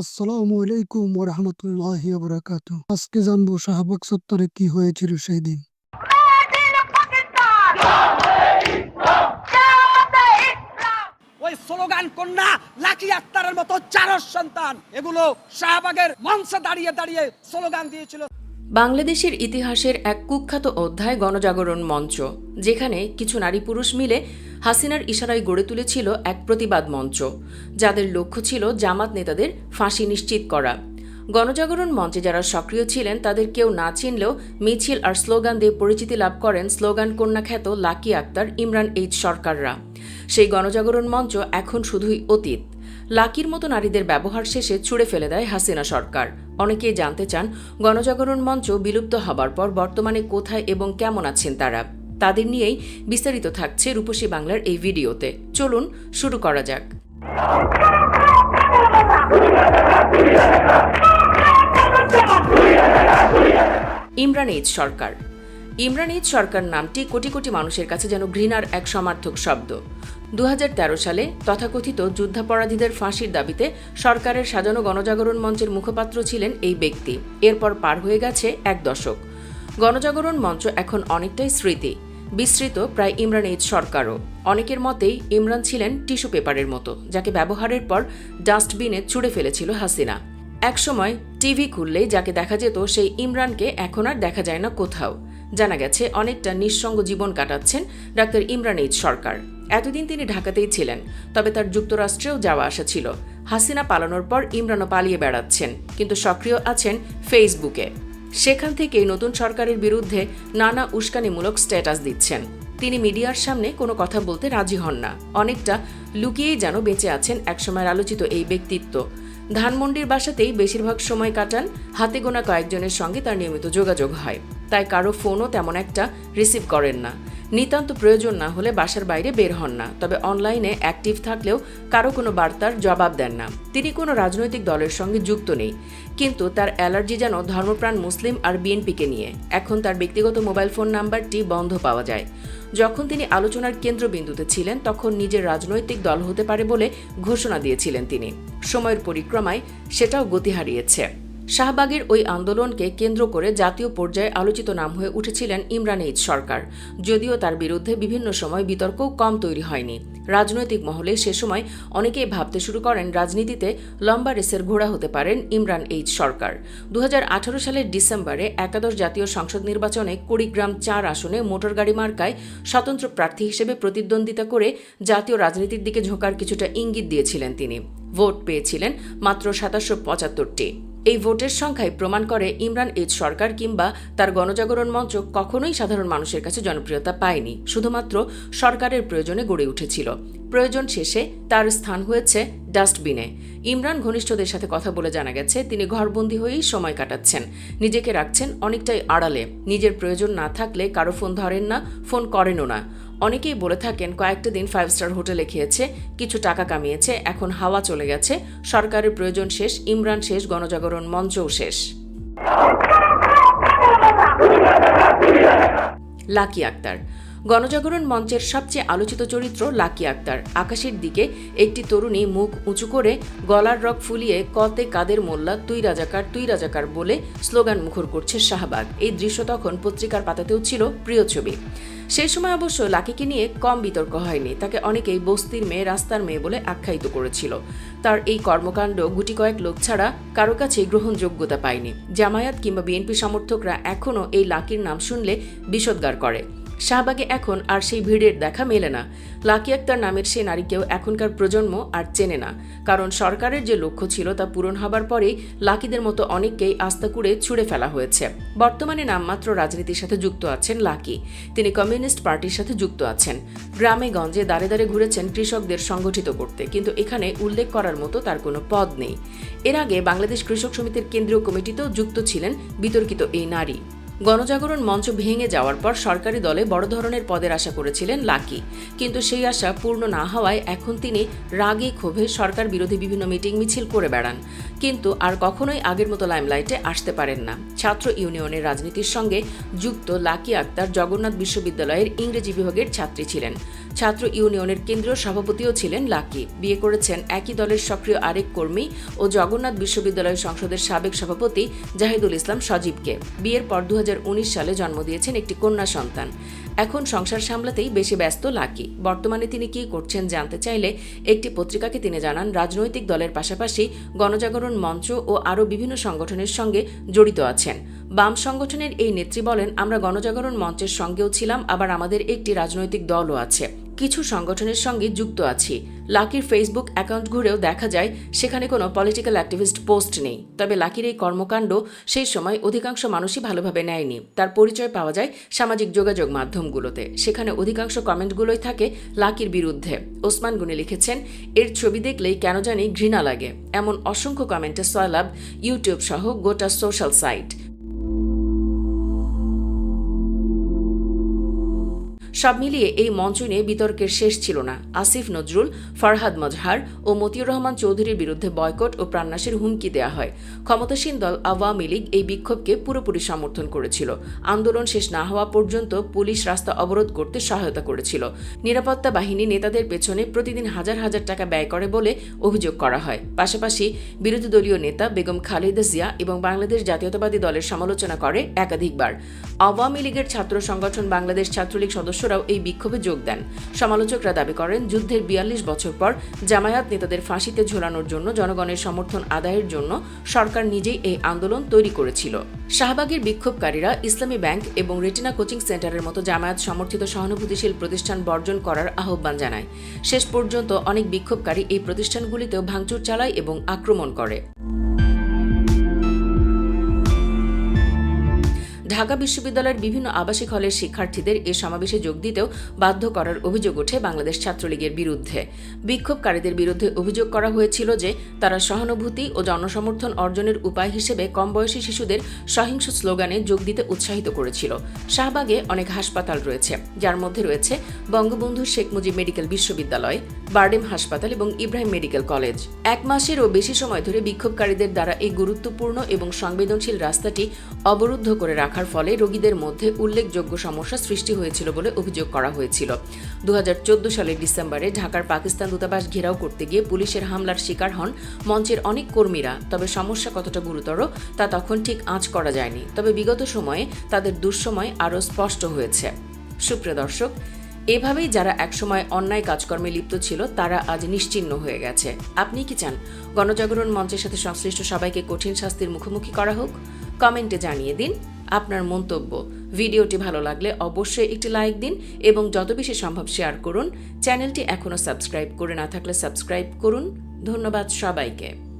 আসসালামু আলাইকুম ওরহামতুল্লাহি বারাকাতু আজকে জানব শাহবাগ চত্বরে কি হয়েছিল সেই দিন ওই স্লোগান কন্যা লাকি আক্তারের মতো চারর সন্তান। এগুলো শাহবাগের মঞ্চে দাঁড়িয়ে দাঁড়িয়ে স্লোগান দিয়েছিল। বাংলাদেশের ইতিহাসের এক কুখ্যাত অধ্যায় গণজাগরণ মঞ্চ যেখানে কিছু নারী পুরুষ মিলে হাসিনার ইশারায় গড়ে তুলেছিল এক প্রতিবাদ মঞ্চ, যাদের লক্ষ্য ছিল জামাত নেতাদের ফাঁসি নিশ্চিত করা। গণজাগরণ মঞ্চে যারা সক্রিয় ছিলেন, তাদের কেউ না চিনলেও মিছিল আর স্লোগান দিয়ে পরিচিতি লাভ করেন স্লোগান কন্যা খ্যাত লাকি আক্তার ইমরান এইচ সরকাররা। সেই গণজাগরণ মঞ্চ এখন শুধুই অতীত। লাকির মতো নারীদের ব্যবহার শেষে ছুড়ে ফেলে দেয় হাসিনা সরকার। অনেকেই জানতে চান, গণজাগরণ মঞ্চ বিলুপ্ত হবার পর বর্তমানে কোথায় এবং কেমন আছেন তারা। তাদের নিয়েই বিস্তারিত থাকছে রূপসী বাংলার এই ভিডিওতে। চলুন শুরু করা যাক। ইমরান এইচ সরকার। ইমরান এইচ সরকার নামটি কোটি কোটি মানুষের কাছে যেন ঘৃণার এক সমার্থক শব্দ। দু হাজার তেরো সালে তথাকথিত যুদ্ধাপরাধীদের ফাঁসির দাবিতে সরকারের সাজানো গণজাগরণ মঞ্চের মুখপাত্র ছিলেন এই ব্যক্তি। এরপর পার হয়ে গেছে এক দশক। গণজাগরণ মঞ্চ এখন অনেকটাই স্মৃতি। বিস্তৃত প্রায় ইমরান এইচ সরকারও। অনেকের মতেই ইমরান ছিলেন টিস্যু পেপারের মতো, যাকে ব্যবহারের পর ডাস্টবিনে ছুড়ে ফেলেছিল হাসিনা। একসময় টিভি খুললেই যাকে দেখা যেত, সেই ইমরানকে এখন আর দেখা যায় না কোথাও। জানা গেছে, অনেকটা নিঃসঙ্গ জীবন কাটাচ্ছেন ডাক্তার ইমরান এইচ সরকার। এতদিন তিনি ঢাকাতেই ছিলেন, তবে তার যুক্তরাষ্ট্রেও যাওয়া আসা ছিল। হাসিনা পালানোর পর ইমরানও পালিয়ে বেড়াচ্ছেন, কিন্তু সক্রিয় আছেন ফেসবুকে। সেখান থেকেই নতুন সরকারের বিরুদ্ধে নানা উস্কানিমূলক স্ট্যাটাস দিচ্ছেন। তিনি মিডিয়ার সামনে কোনো কথা বলতে রাজি হন না। অনেকটা লুকিয়েই যেন বেঁচে আছেন একসময়ের আলোচিত এই ব্যক্তিত্ব। ধানমন্ডির বাসাতেই বেশিরভাগ সময় কাটান, হাতে গোনা কয়েকজনের সঙ্গে তার নিয়মিত যোগাযোগ হয়। তাই কারও ফোনও তেমন একটা রিসিভ করেন না। নিতান্ত প্রয়োজন না হলে বাসার বাইরে বের হন না, তবে অনলাইনে অ্যাক্টিভ থাকলেও কারও কোনো বার্তার জবাব দেন না। তিনি কোনো রাজনৈতিক দলের সঙ্গে যুক্ত নেই, কিন্তু তার অ্যালার্জি যেন ধর্মপ্রাণ মুসলিম আর বিএনপিকে নিয়ে। এখন তার ব্যক্তিগত মোবাইল ফোন নাম্বারটি বন্ধ পাওয়া যায়। যখন তিনি আলোচনার কেন্দ্রবিন্দুতে ছিলেন, তখন নিজের রাজনৈতিক দল হতে পারে বলে ঘোষণা দিয়েছিলেন তিনি। সময়ের পরিক্রমায় সেটাও গতি হারিয়েছে। শাহবাগের ওই আন্দোলনকে কেন্দ্র করে জাতীয় পর্যায়ে আলোচিত নাম হয়ে উঠেছিলেন ইমরান এইচ সরকার। যদিও তার বিরুদ্ধে বিভিন্ন সময় বিতর্কও কম তৈরি হয়নি। রাজনৈতিক মহলে সে সময় অনেকেই ভাবতে শুরু করেন রাজনীতিতে লম্বা রেসের ঘোড়া হতে পারেন ইমরান এইচ সরকার। দু হাজার আঠারো সালের ডিসেম্বরে একাদশ জাতীয় সংসদ নির্বাচনে কুড়িগ্রাম চার আসনে মোটরগাড়ি মার্কায় স্বতন্ত্র প্রার্থী হিসেবে প্রতিদ্বন্দ্বিতা করে জাতীয় রাজনীতির দিকে ঝোঁকার কিছুটা ইঙ্গিত দিয়েছিলেন তিনি। ভোট পেয়েছিলেন মাত্র সাতাশশো পঁচাত্তরটি। এই ভোটের সংখ্যায় প্রমাণ করে ইমরান এইচ সরকার কিংবা তার গণজাগরণ মঞ্চ কখনোই সাধারণ মানুষের কাছে জনপ্রিয়তা পায়নি। শুধুমাত্র সরকারের প্রয়োজনে গড়ে উঠেছিল। প্রয়োজন শেষে তার স্থান হয়েছে ডাস্টবিনে। ইমরান ঘনিষ্ঠদের সাথে কথা বলে জানা গেছে, তিনি ঘরবন্দি হয়েই সময় কাটাচ্ছেন। নিজেকে রাখছেন অনেকটাই আড়ালে। নিজের প্রয়োজন না থাকলে কারও ফোন ধরেন না, ফোন করেনও না। অনেকেই বলে থাকেন, কয়েকটা দিন ফাইভ স্টার হোটেলে খেয়েছে, কিছু টাকা কামিয়েছে, এখন হাওয়া চলে গেছে, সরকারের প্রয়োজন শেষ, ইমরান শেষ, গণজাগরণ মঞ্চও শেষ। লাকি আক্তার গণজাগরণ মঞ্চের সবচেয়ে আলোচিত চরিত্র লাকি আক্তার। আকাশের দিকে একটি তরুণী মুখ উঁচু করে গলার রক ফুলিয়ে কতে কাদের মোল্লা, তুই রাজাকার তুই রাজাকার বলে স্লোগান মুখর করছে শাহবাগ। এই দৃশ্য তখন পত্রিকার পাতাতেও ছিল প্রিয় ছবি। সেই সময় অবশ্য লাকিকে নিয়ে কম বিতর্ক হয়নি, তাকে অনেকেই বস্তির মেয়ে, রাস্তার মেয়ে বলে আখ্যায়িত করেছিল। তার এই কর্মকাণ্ড গুটি কয়েক লোক ছাড়া কারও কাছে গ্রহণযোগ্যতা পায়নি। জামায়াত কিংবা বিএনপি সমর্থকরা এখনও এই লাকির নাম শুনলে বিষোদ্গার করে। শাহবাগে এখন আর সেই ভিড়ের দেখা মেলে না। লাকি আক্তার নামের সে নারীকেও এখনকার প্রজন্ম আর চেনে না। কারণ সরকারের যে লক্ষ্য ছিল তা পূরণ হবার পরেই লাকিদের মতো অনেককেই আস্তা কুড়ে ছুড়ে ফেলা হয়েছে। বর্তমানে নামমাত্র রাজনীতির সাথে যুক্ত আছেন লাকি। তিনি কমিউনিস্ট পার্টির সাথে যুক্ত আছেন। গ্রামে গঞ্জে দাঁড়ে দাঁড়ে ঘুরেছেন কৃষকদের সংগঠিত করতে, কিন্তু এখানে উল্লেখ করার মতো তার কোনো পদ নেই। এর আগে বাংলাদেশ কৃষক সমিতির কেন্দ্রীয় কমিটিতেও যুক্ত ছিলেন বিতর্কিত এই নারী। গণজাগরণ মঞ্চ ভেঙে যাওয়ার পর সরকারি দলে বড় ধরনের পদের আশা করেছিলেন লাকি। কিন্তু সেই আশা পূর্ণ না হওয়ায় এখন তিনি রাগে ক্ষোভে সরকার বিরোধী বিভিন্ন মিটিং মিছিল করে বেড়ান। কিন্তু আর কখনোই আগের মতো লাইমলাইটে আসতে পারেন না। ছাত্র ইউনিয়নের রাজনীতির সঙ্গে যুক্ত লাকি আক্তার জগন্নাথ বিশ্ববিদ্যালয়ের ইংরেজি বিভাগের ছাত্রী ছিলেন। ছাত্র ইউনিয়নের কেন্দ্রীয় সভাপতিও ছিলেন লাকি। বিয়ে করেছেন একই দলের সক্রিয় আরেক কর্মী ও জগন্নাথ বিশ্ববিদ্যালয় সংসদের সাবেক সভাপতি জাহিদুল ইসলাম সজীবকে। বিয়ের পর দু হাজার উনিশ সালে জন্ম দিয়েছেন একটি কন্যা সন্তান। এখন সংসার সামলাতেই বেশি ব্যস্ত লাকি। বর্তমানে তিনি কি করছেন জানতে চাইলে একটি পত্রিকাকে তিনি জানান, রাজনৈতিক দলের পাশাপাশি গণজাগরণ মঞ্চ ও আরও বিভিন্ন সংগঠনের সঙ্গে জড়িত আছেন। বাম সংগঠনের এই নেত্রী বলেন, আমরা গণজাগরণ মঞ্চের সঙ্গেও ছিলাম, আবার আমাদের একটি রাজনৈতিক দলও আছে। কিছু সংগঠনের সঙ্গে যুক্ত আছি। লাকির ফেসবুক অ্যাকাউন্ট ঘুরেও দেখা যায়, সেখানে কোনো পলিটিক্যাল অ্যাক্টিভিস্ট পোস্ট নেই। তবে লাকির এই কর্মকাণ্ড সেই সময় অধিকাংশ মানুষই ভালোভাবে নেয়নি। তার পরিচয় পাওয়া যায় সামাজিক যোগাযোগ মাধ্যমগুলোতে। সেখানে অধিকাংশ কমেন্টগুলোই থাকে লাকির বিরুদ্ধে। ওসমান গুনি লিখেছেন, এর ছবি দেখলেই কেন জানি ঘৃণা লাগে। এমন অসংখ্য কমেন্টে সয়লাভ ইউটিউব সহ গোটা সোশ্যাল সাইট। সব মিলিয়ে এই মঞ্চ নিয়ে বিতর্কের শেষ ছিল না। আসিফ, নজরুল, ফরহাদ মজহার ও মতিউর রহমান চৌধুরীর বিরুদ্ধে বয়কট ও প্রাণনাশের হুমকি দেওয়া হয়। ক্ষমতাসীন দল আওয়ামী লীগ এই বিক্ষোভকে পুরোপুরি সমর্থন করেছিল। আন্দোলন শেষ না হওয়া পর্যন্ত পুলিশ রাস্তা অবরোধ করতে সহায়তা করেছিল। নিরাপত্তা বাহিনী নেতাদের পেছনে প্রতিদিন হাজার হাজার টাকা ব্যয় করে বলে অভিযোগ করা হয়। পাশাপাশি বিরোধী দলীয় নেতা বেগম খালেদা জিয়া এবং বাংলাদেশ জাতীয়তাবাদী দলের সমালোচনা করে একাধিকবার। আওয়ামী লীগের ছাত্র সংগঠন বাংলাদেশ ছাত্রলীগ সদস্যরাও এই বিক্ষোভে যোগ দেন। সমালোচকরা দাবি করেন, যুদ্ধের বিয়াল্লিশ বছর পর জামায়াত নেতাদের ফাঁসিতে ঝোলানোর জন্য জনগণের সমর্থন আদায়ের জন্য সরকার নিজেই এই আন্দোলন তৈরি করেছিল। শাহবাগের বিক্ষোভকারীরা ইসলামী ব্যাংক এবং রেটিনা কোচিং সেন্টারের মতো জামায়াত সমর্থিত সহানুভূতিশীল প্রতিষ্ঠান বর্জন করার আহ্বান জানায়। শেষ পর্যন্ত অনেক বিক্ষোভকারী এই প্রতিষ্ঠানগুলিতেও ভাঙচুর চালায় এবং আক্রমণ করে। ঢাকা বিশ্ববিদ্যালয়ের বিভিন্ন আবাসিক হলের শিক্ষার্থীদের এ সমাবেশে যোগ দিতেও বাধ্য করার অভিযোগ ওঠে বাংলাদেশ ছাত্রলীগের বিরুদ্ধে। বিক্ষোভকারীদের বিরুদ্ধে অভিযোগ করা হয়েছিল যে, তারা সহানুভূতি ও জনসমর্থন অর্জনের উপায় হিসেবে কম বয়সী শিশুদের সহিংস স্লোগানে যোগ দিতে উৎসাহিত করেছিল। শাহবাগে অনেক হাসপাতাল রয়েছে, যার মধ্যে রয়েছে বঙ্গবন্ধু শেখ মুজিব মেডিকেল বিশ্ববিদ্যালয়, বার্ডেম হাসপাতাল এবং ইব্রাহিম মেডিকেল কলেজ। এক মাসেরও বেশি সময় ধরে বিক্ষোভকারীদের দ্বারা এই গুরুত্বপূর্ণ এবং সংবেদনশীল রাস্তাটি অবরুদ্ধ করে রাখার ফলে রোগীদের মধ্যে উল্লেখযোগ্য সমস্যা সৃষ্টি হয়েছিল বলে অভিযোগ করা হয়েছিল। দু হাজার চোদ্দ সালের ডিসেম্বরে ঢাকার পাকিস্তান দূতাবাস ঘেরাও করতে গিয়ে পুলিশের হামলার শিকার হন মঞ্চের অনেক কর্মীরা। তবে সমস্যা কতটা গুরুতর তা তখন ঠিক আঁচ করা যায়নি। তবে বিগত সময়ে তাদের দুঃসময় আরও স্পষ্ট হয়েছে। সুপ্রিয় দর্শক, এভাবেই যারা একসময় অন্যায় কাজকর্মে লিপ্ত ছিল, তারা আজ নিশ্চিহ্ন হয়ে গেছে। আপনি কি চান গণজাগরণ মঞ্চের সাথে সংশ্লিষ্ট সবাইকে কঠিন শাস্তির মুখোমুখি করা হোক? কমেন্টে জানিয়ে দিন। আপনার মন্তব্য। ভিডিওটি ভালো লাগলে অবশ্যই একটি লাইক দিন এবং যত বেশি সম্ভব শেয়ার করুন। চ্যানেলটি এখনও সাবস্ক্রাইব করে না থাকলে সাবস্ক্রাইব করুন। ধন্যবাদ সবাইকে।